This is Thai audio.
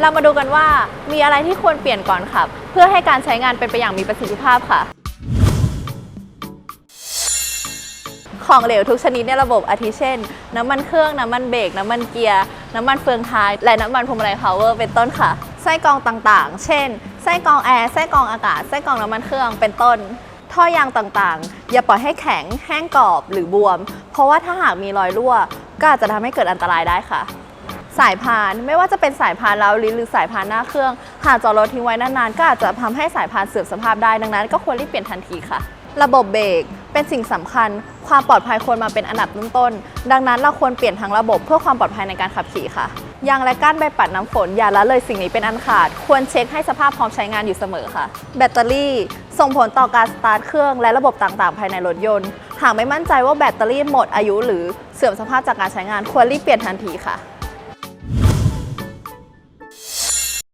เรามาดูกันว่ามีอะไรที่ควรเปลี่ยนก่อนขับ เพื่อให้การใช้งานเป็นไปอย่างมีประสิทธิภาพค่ะ ของเหลวทุกชนิดในระบบอาทิเช่น น้ำมันเครื่อง น้ำมันเบรกน้ำมันเกียร์ น้ำมันเฟืองท้าย และน้ำมันพวงมาลัยพาวเวอร์เป็นต้นค่ะ ไส้กรองต่างๆ เช่น ไส้กรองแอร์ ไส้กรองอากาศ ไส้กรองน้ำมันเครื่อง เป็นต้น ท่อยางต่างๆ อย่าปล่อยให้แข็ง แห้งกรอบ หรือบวม เพราะว่าถ้าหากมีรอยรั่ว ก็อาจจะทำให้เกิดอันตรายได้ค่ะ สายพาน ไม่ว่าจะเป็นสายพานเล้าลิ้นหรือสายพานหน้าเครื่อง หากจอดรถทิ้งไว้นานๆ ก็อาจจะทำให้สายพานเสื่อมสภาพได้ดังนั้น ก็ควรรีบเปลี่ยนทันทีค่ะ ระบบเบรกเป็นสิ่งสำคัญ ความปลอดภัยควรมาเป็นอันดับต้นๆดังนั้นเราควรเปลี่ยนทั้งระบบเพื่อความปลอดภัยในการขับขี่ค่ะยางและก้านใบปัดน้ำฝนอย่าละเลยสิ่งนี้เป็นอันขาด ควรเช็คให้สภาพพร้อมใช้งานอยู่เสมอค่ะ แบตเตอรี่ ส่งผลต่อการสตาร์ทเครื่องและระบบต่างๆ ภายในรถยนต์ หากไม่มั่นใจว่าแบตเตอรี่หมดอายุหรือเสื่อมสภาพจากการใช้งานควรรีบเปลี่ยนทันทีค่ะ